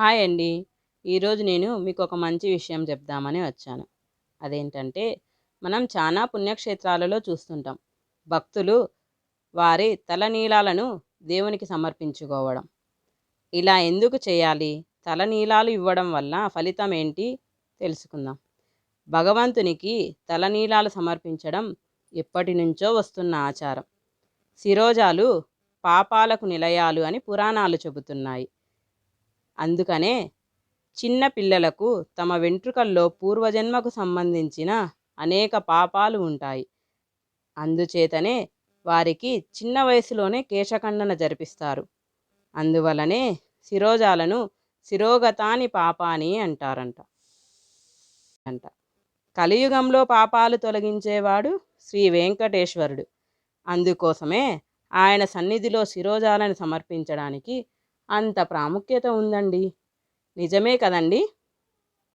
Hi అండి. ఈరోజు నేను మీకు ఒక మంచి విషయం చెప్దామని వచ్చాను. అదేంటంటే మనం చాలా పుణ్యక్షేత్రాలలో చూస్తుంటాం. భక్తులు వారి తలనీలాలను దేవునికి సమర్పించుకోవడం. ఇలా ఎందుకు చేయాలి? తలనీలాలు ఇవ్వడం వల్ల ఫలితం ఏంటి? తెలుసుకుందాం. భగవంతునికి తలనీలాలు సమర్పించడం ఎప్పటి నుంచో వస్తున్న ఆచారం. శిరోజాలు పాపాలకు నిలయాలు అని పురాణాలు చెబుతున్నాయి. అందుకనే చిన్న పిల్లలకు తమ వెంట్రుకల్లో పూర్వజన్మకు సంబంధించిన అనేక పాపాలు ఉంటాయి. అందుచేతనే వారికి చిన్న వయసులోనే కేశఖండన జరిపిస్తారు. అందువలనే శిరోజాలను శిరోగతాని పాపాని అంటారంట. అంట. కలియుగంలో పాపాలు తొలగించేవాడు శ్రీ వెంకటేశ్వరుడు. అందుకోసమే ఆయన సన్నిధిలో శిరోజాలను సమర్పించడానికి అంత ప్రాముఖ్యత ఉందండి. నిజమే కదండి?